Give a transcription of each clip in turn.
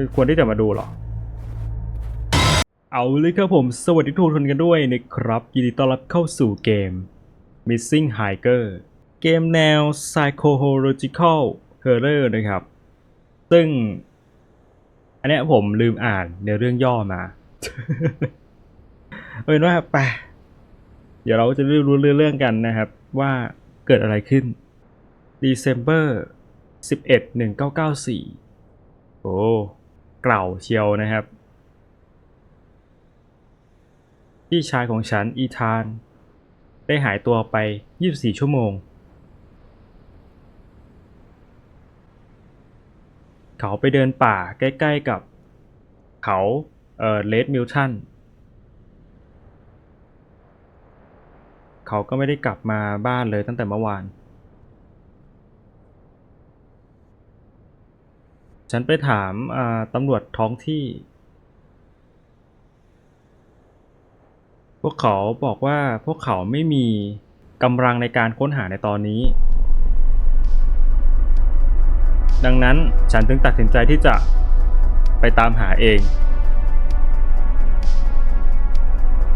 คือควรที่จะมาดูหรอ เอาเลยครับผม สวัสดีทุกคนกันด้วยนะครับยินดีต้อนรับเข้าสู่เกม Missing Hiker เกมแนว Psychological Horror นะครับ ซึ่ง อันนี้ผมลืมอ่านในเรื่องย่อมาเอาเป็นว่าไปเดี๋ยวเราจะได้รู้เรื่องกันนะครับ ว่าเกิดอะไรขึ้น December 11 1994 โอ้ เก่าเชียวนะครับ พี่ชายของฉันอีธาน ได้หายตัวไป 24 ชั่วโมง เขาไปเดินป่าใกล้ๆกับเขาเอ่อเลดมิลตันเขาก็ไม่ได้กลับมาบ้านเลยตั้งแต่เมื่อวาน ฉันไปถามตำรวจท้องที่ พวกเขาบอกว่าพวกเขาไม่มีกำลังในการค้นหาในตอนนี้ ดังนั้นฉันถึงตัดสินใจที่จะไปตามหาเอง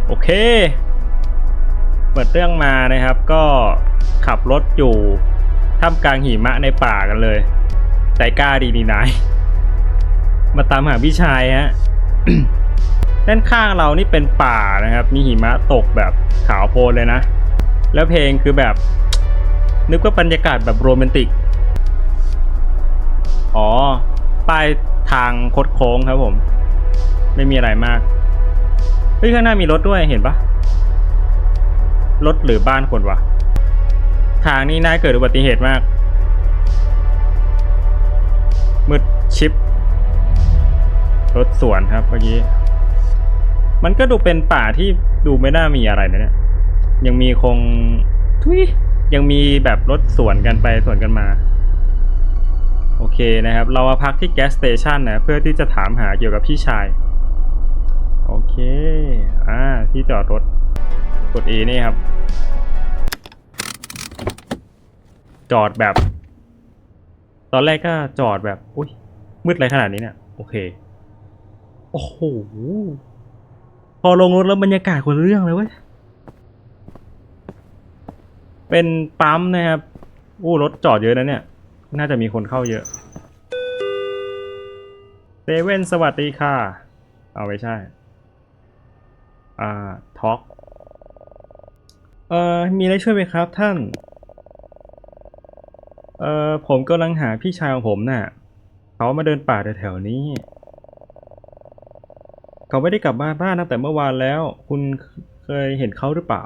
โอเค เปิดเรื่องมานะครับก็ขับรถอยู่ท่ามกลางหิมะในป่ากันเลย ใจกล้าดีนี่นาย มาตามหาพี่ชายฮะ ด้านข้างเรานี่เป็นป่านะครับ มีหิมะตกแบบขาวโพลนเลยนะ แล้วเพลงคือแบบ นึกว่าบรรยากาศแบบโรแมนติก อ๋อ ป้ายทางคดโค้งครับผม ไม่มีอะไรมาก เฮ้ย ข้างหน้ามีรถด้วยเห็นปะรถหรือบ้านคนวะ ทางนี้น่าเกิดอุบัติเหตุมาก มืดชิป รถสวนครับเมื่อกี้ มันก็ดูเป็นป่าที่ดูไม่น่ามีอะไรนะเนี่ย ยังมีคงทุยยังมีแบบรถสวนกันไปสวนกันมา โอเคนะครับ เรามาพักที่แก๊สสเตชันนะเพื่อที่จะถามหาเกี่ยวกับพี่ชาย โอเค อ่า ที่จอดรถ กด A นี่ครับ จอดแบบ ตอนแรกก็จอดแบบอุ้ยมืดอะไรขนาดนี้เนี่ยโอเค โอ้โห พอลงรถแล้วบรรยากาศคนเรื่องเลยเว้ย เป็นปั๊มนะครับ อู้รถจอดเยอะนะเนี่ย น่าจะมีคนเข้าเยอะเซเว่นสวัสดีค่ะ เอาไม่ใช่ อ่าท็อกเอ่อ มีอะไรช่วยไหมครับท่าน เอ่อผมกำลังหาพี่ชายของผมน่ะ เขามาเดินป่าแถวๆนี้ เขาไม่ได้กลับบ้านบ้านตั้งแต่เมื่อวานแล้ว คุณเคยเห็นเขาหรือเปล่า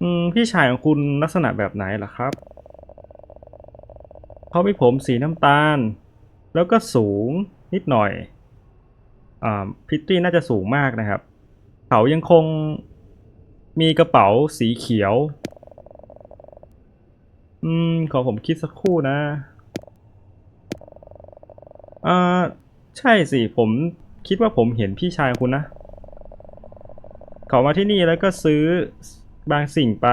อืม พี่ชายของคุณลักษณะแบบไหนล่ะครับ เขามีผมสีน้ำตาล แล้วก็สูงนิดหน่อย อ่า พิตตี้น่าจะสูงมากนะครับ เขายังคงมีกระเป๋าสีเขียว อืม ขอผมคิดสักครู่นะ อ่า ใช่สิ ผมคิดว่าผมเห็นพี่ชายคุณนะ เขามาที่นี่แล้วก็ซื้อบางสิ่งไป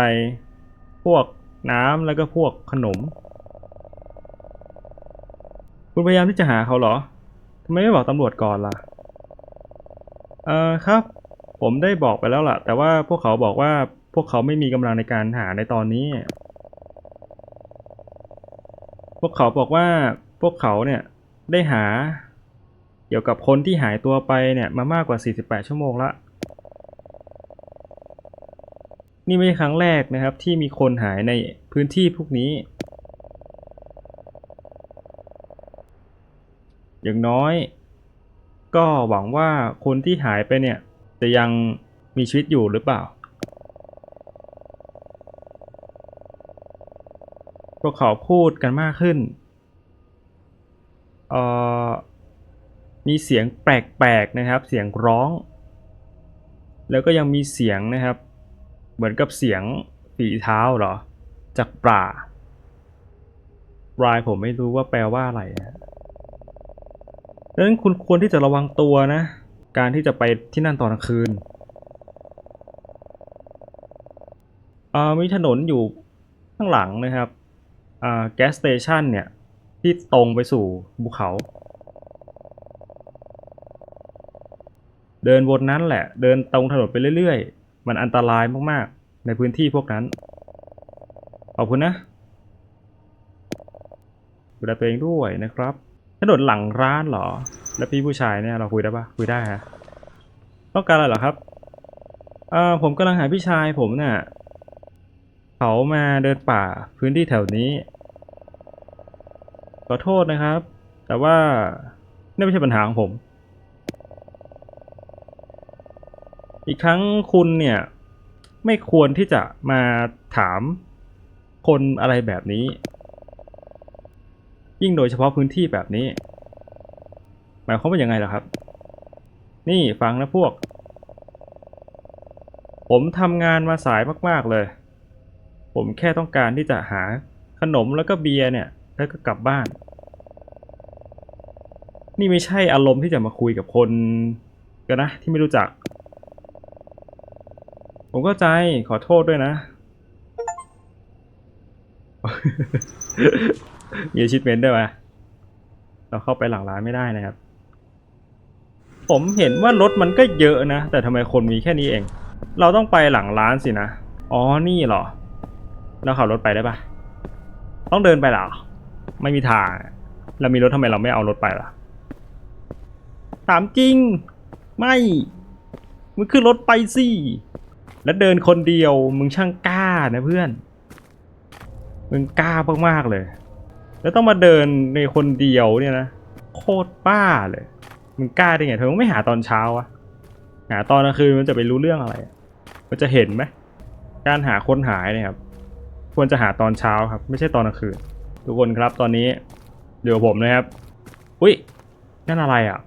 พวกน้ำแล้วก็พวกขนม คุณพยายามที่จะหาเขาเหรอทำไมไม่บอกตำรวจก่อนล่ะ เอ่อครับ ผมได้บอกไปแล้วล่ะ แต่ว่าพวกเขาบอกว่าพวกเขาไม่มีกำลังในการหาในตอนนี้ พวกเขาบอกว่าพวกเขาเนี่ยได้หาเกี่ยวกับคนที่หายตัวไปเนี่ยมามากกว่า 48 ชั่วโมงละ นี่ไม่ใช่ครั้งแรกนะครับที่มีคนหายในพื้นที่พวกนี้ อย่างน้อย ก็หวังว่าคนที่หายไปเนี่ยจะยังมีชีวิตอยู่หรือเปล่า พวกเขาพูดกันมากขึ้นเอ่อมีเสียงแปลกๆนะครับ เสียงร้อง แล้วก็ยังมีเสียงนะครับ เหมือนกับเสียงฝีเท้าเหรอ จากป่าปลายผมไม่รู้ว่าแปลว่าอะไรดังนั้นคุณควรที่จะระวังตัวนะ การที่จะไปที่นั่นตอนกลางคืนมีถนนอยู่ข้างหลังนะครับ แก๊สสเตชันเนี่ย ที่ตรงไปสู่ภูเขา เดินวนนั้นแหละ เดินตรงถนนไปเรื่อยๆ มันอันตรายมากๆ ในพื้นที่พวกนั้น ขอบคุณนะดูแลตัวเองด้วยนะครับถนนหลังร้านเหรอ แล้วพี่ผู้ชายเนี่ยเราคุยได้ปะคุยได้ฮะต้องการอะไรเหรอครับอ่อผมกำลังหาพี่ชายผมเนี่ย เขามาเดินป่าพื้นที่แถวนี้ ขอโทษนะครับ แต่ว่านี่ไม่ใช่ปัญหาของผม อีกครั้งคุณเนี่ย ไม่ควรที่จะมาถามคนอะไรแบบนี้ ยิ่งโดยเฉพาะพื้นที่แบบนี้ หมายความว่ายังไงล่ะครับ นี่ฟังนะพวก ผมทำงานมาสายมาก ๆ เลย ผมแค่ต้องการที่จะหาขนมแล้วก็เบียร์เนี่ย แล้วก็กลับบ้าน นี่ไม่ใช่อารมณ์ที่จะมาคุยกับคนกันนะ ที่ไม่รู้จัก ผมเข้าใจขอโทษด้วยนะ มีชิตเมนต์ด้วยวะเราเข้าไปหลังร้านไม่ได้นะครับ ผมเห็นว่ารถมันก็เยอะนะ แต่ทำไมคนมีแค่นี้เอง เราต้องไปหลังร้านสินะ อ๋อ นี่เหรอ เราขับรถไปได้ปะต้องเดินไปหรอ ไม่มีทาง เรามีรถทำไมเราไม่เอารถไปล่ะ ถามจริง ไม่มึงขึ้นรถไปสิ แล้วเดินคนเดียว มึงช่างกล้านะเพื่อน มึงกล้ามากๆเลย แล้วต้องมาเดินในคนเดียวเนี่ยนะ โคตรบ้าเลย มึงกล้าได้ไงเธอมึงไม่หาตอนเช้าวะ หาตอนกลางคืนมันจะไปรู้เรื่องอะไร มันจะเห็นไหม การหาคนหายเนี่ยครับ ควรจะหาตอนเช้าครับ ไม่ใช่ตอนกลางคืน ทุกคนครับตอนนี้เดี๋ยวผมนะครับ อุ้ยนั่นอะไรอะ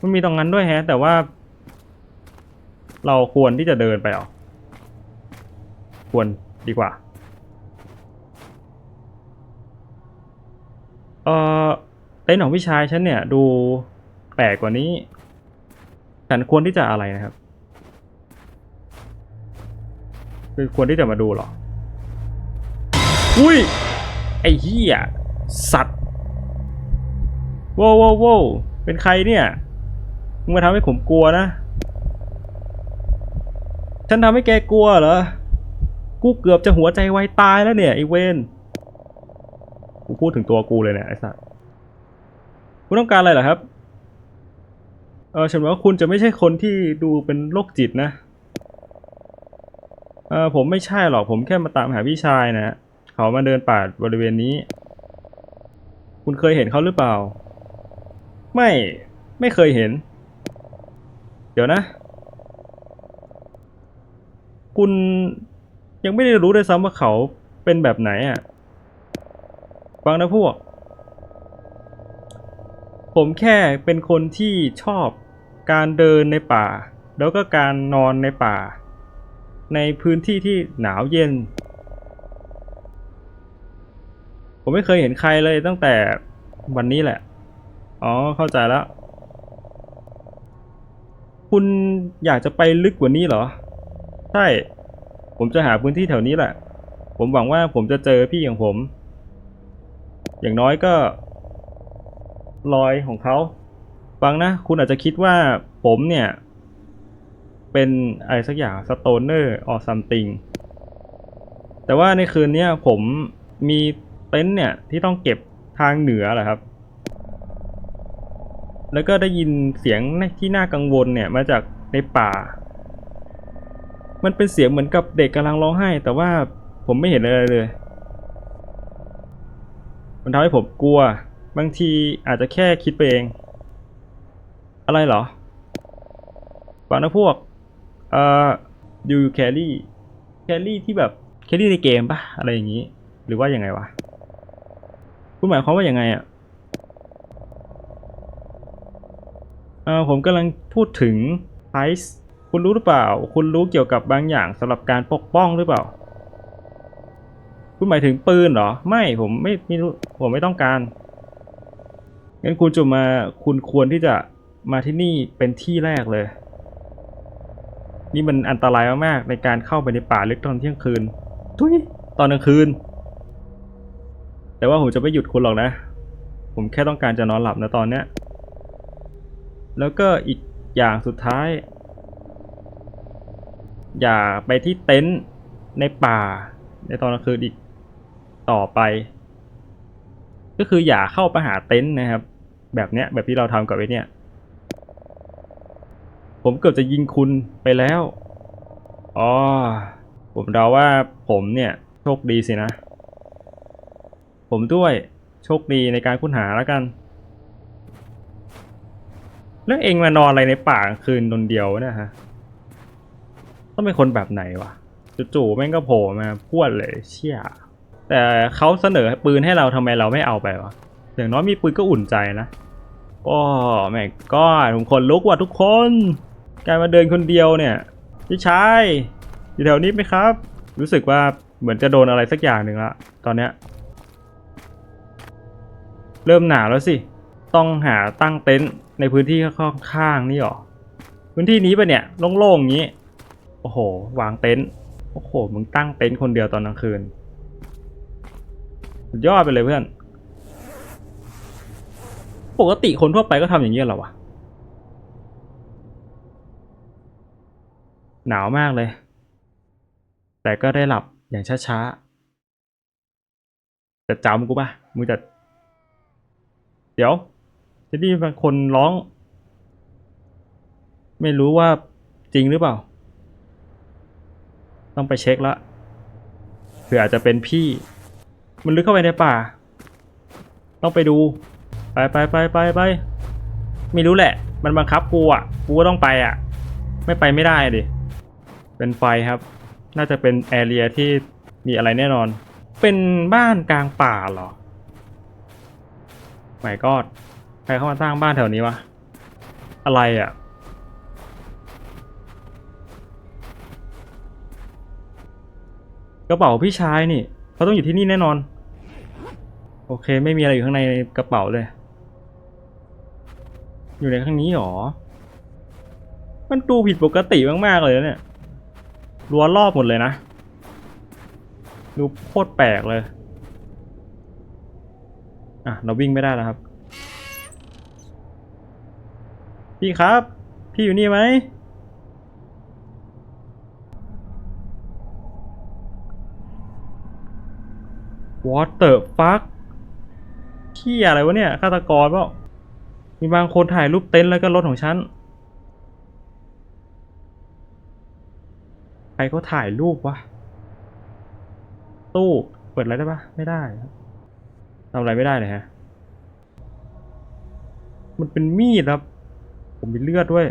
มันมีตรงนั้นด้วยแฮะ แต่ว่า เราควรที่จะเดินไปหรอ ควรดีกว่า เออเต็นของพี่ชายฉันเนี่ย ดูแปลกกว่านี้ ฉันควรที่จะอะไรนะครับ คือควรที่จะมาดูเหรอ อุ้ย ไอ้เหี้ย สัตว์โว้วโว้วโว้วเป็นใครเนี่ยมึงมาทำให้ผมกลัวนะ ฉันทำให้แกกลัวเหรอ กูเกือบจะหัวใจวายตายแล้วเนี่ยไอเวนกูพูดถึงตัวกูเลยเนี่ยไอ้สัสคุณต้องการอะไรเหรอครับ เออฉันว่าคุณจะไม่ใช่คนที่ดูเป็นโรคจิตนะ ออผมไม่ใช่หรอกผมแค่มาตามหาพี่ชายนะเขามาเดินป่าบริเวณนี้ คุณเคยเห็นเขาหรือเปล่า ไม่ไม่เคยเห็น เดี๋ยวนะ คุณยังไม่ได้รู้ด้วยซ้ำว่าเขาเป็นแบบไหนอะฟังนะพวก ผมแค่เป็นคนที่ชอบการเดินในป่า แล้วก็การนอนในป่า ในพื้นที่ที่หนาวเย็น ผมไม่เคยเห็นใครเลยตั้งแต่วันนี้แหละ อ๋อ เข้าใจแล้ว คุณอยากจะไปลึกกว่านี้เหรอ ใช่ ผมจะหาพื้นที่แถวนี้แหละ ผมหวังว่าผมจะเจอพี่ของผม อย่างน้อยก็ รอยของเขา ฟังนะ คุณอาจจะคิดว่าผมเนี่ย เป็นอะไรสักอย่างสโตนเนอร์ออซัมติงแต่ว่าในคืนนี้ผมมีเต็นท์เนี่ยที่ต้องเก็บทางเหนือแหละครับ แล้วก็ได้ยินเสียงที่น่ากังวลเนี่ยมาจากในป่า มันเป็นเสียงเหมือนกับเด็กกำลังร้องไห้ แต่ว่าผมไม่เห็นอะไรเลย มันทำให้ผมกลัว บางทีอาจจะแค่คิดไปเอง อะไรเหรอฟังนะพวก เอ่อยูแครี่แครี่ที่แบบแครี่ในเกมปะอะไรอย่างนี้ หรือว่ายังไงวะคุณหมายความว่ายังไงอะเออผมกำลังพูดถึงไ c ซ์คุณรู้หรือเปล่า คุณรู้เกี่ยวกับบางอย่างสำหรับการปกป้องหรือเปล่า คุณหมายถึงปืนเหรอ ไม่ผมไม่ไม่รู้ผมไม่ต้องการงั้นคุณจะมาคุณควรที่จะมาที่นี่เป็นที่แรกเลย นี่มันอันตรายมากๆในการเข้าไปในป่าลึกตอนเที่ยงคืน ทุยตอนกลางคืน แต่ว่าผมจะไม่หยุดคุณหรอกนะ ผมแค่ต้องการจะนอนหลับนะตอนเนี้ย แล้วก็อีกอย่างสุดท้าย อย่าไปที่เต็นท์ในป่า ในตอนกลางคืนอีกต่อไป ก็คืออย่าเข้าไปหาเต็นท์นะครับ แบบเนี้ยแบบที่เราทำกับไอ้เนี่ย ผมเกือบจะยิงคุณไปแล้วอ๋อผมเดาว่าผมเนี่ยโชคดีสินะ ผมด้วยโชคดีในการค้นหาแล้วกัน แล้วเองมานอนอะไรในป่าคืนตนเดียวเนะฮะ ต้องเป็นคนแบบไหนวะจู่ๆแม่งก็โผล่มาพวดเลยเชี่ยแต่เขาเสนอปืนให้เราทำไมเราไม่เอาไปวะอย่างน้อยมีปืนก็อุ่นใจนะโอ้แม่ก็ผมคนลุกว่ะทุกคน การมาเดินคนเดียวเนี่ย พี่ชายอยู่แถวนี้ไหมครับ รู้สึกว่าเหมือนจะโดนอะไรสักอย่างหนึ่งละตอนเนี้ยเริ่มหนาวแล้วสิ ต้องหาตั้งเต็นท์ในพื้นที่ข้างๆนี่หรอ พื้นที่นี้ปะเนี่ยโล่งๆอย่างนี้ โอ้โห วางเต็นท์ โอ้โห มึงตั้งเต็นท์คนเดียวตอนกลางคืน สุดยอดไปเลยเพื่อน ปกติคนทั่วไปก็ทำอย่างนี้ยเหรอวะ หนาวมากเลย แต่ก็ได้หลับอย่างช้าๆจะจำกูปะมึงจะ เดี๋ยว จะได้ยินคนร้อง ไม่รู้ว่าจริงหรือเปล่า ต้องไปเช็คละเผื่ออาจจะเป็นพี่ มันลึกเข้าไปในป่า ต้องไปดู ไปไปไปไปไปไม่รู้แหละ มันบังคับกูอะ กูก็ต้องไปอะ ไม่ไปไม่ได้ดิ เป็นไฟครับ น่าจะเป็นแอเรียที่มีอะไรแน่นอน เป็นบ้านกลางป่าเหรอไม่กอดใครเข้ามาสร้างบ้านแถวนี้วะ อะไรอะ กระเป๋าพี่ชายนี่เขาต้องอยู่ที่นี่แน่นอน โอเคไม่มีอะไรอยู่ข้างในกระเป๋าเลย อยู่ในข้างนี้หรอ มันดูผิดปกติมากๆเลยเนี่ย รั้วรอบหมดเลยนะ ดูโคตรแปลกเลย อะ เราวิ่งไม่ได้แล้วครับ พี่ครับ พี่อยู่นี่ไหม What the fuck ขี้อะไรวะเนี่ยฆาตกรเปล่ามีบางคนถ่ายรูปเต็นท์แล้วก็รถของฉัน ใครเขาถ่ายรูปวะ ตู้ เปิดอะไรได้ปะไม่ได้ทำอะไรไม่ได้เลยฮะ มันเป็นมีดครับ ผมมีเลือดด้วย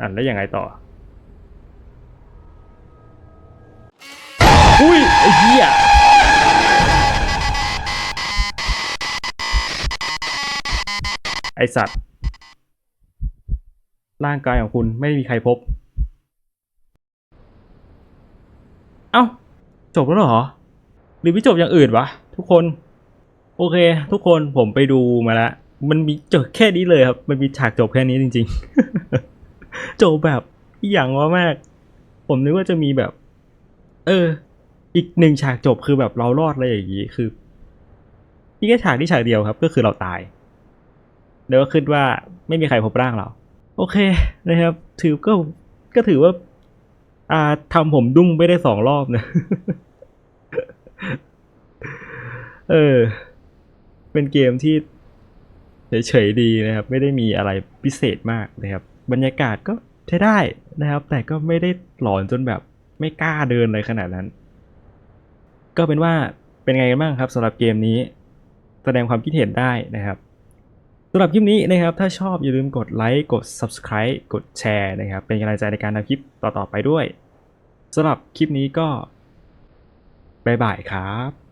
อ่านแล้วยังไงต่อ อุ้ย ไอ้เหี้ยไอสัตว์ ร่างกายของคุณไม่มีใครพบ เอ้า จบแล้วเหรอ หรือไม่จบอย่างอื่นวะทุกคน โอเค ทุกคนผมไปดูมาแล้วมันมีจบแค่นี้เลยครับ มันมีฉากจบแค่นี้จริง ๆ จบแบบอย่างว่ามาก ผมนึกว่าจะมีแบบ เออ อีกหนึ่งฉากจบคือแบบเรารอดอะไรอย่างนี้คือมีแค่ฉากที่ฉากเดียวครับ ก็คือเราตายแล้วก็คิดว่าไม่มีใครพบร่างเรา โอเคนะครับ ถือก็ก็ถือว่า อ่าทำผมดุ้งไม่ได้สองรอบนะ เออ เป็นเกมที่เฉยๆดีนะครับ ไม่ได้มีอะไรพิเศษมากนะครับ บรรยากาศก็ใช้ได้นะครับ แต่ก็ไม่ได้หลอนจนแบบไม่กล้าเดินเลยขนาดนั้น ก็เป็นว่าเป็นไงกันบ้างครับสำหรับเกมนี้ แสดงความคิดเห็นได้นะครับสำหรับคลิปนี้นะครับ ถ้าชอบอย่าลืมกดไลค์กด subscribe กดแชร์นะครับ เป็นกำลังใจในการทำคลิปต่อๆไปด้วยสำหรับคลิปนี้ก็บายบายครับ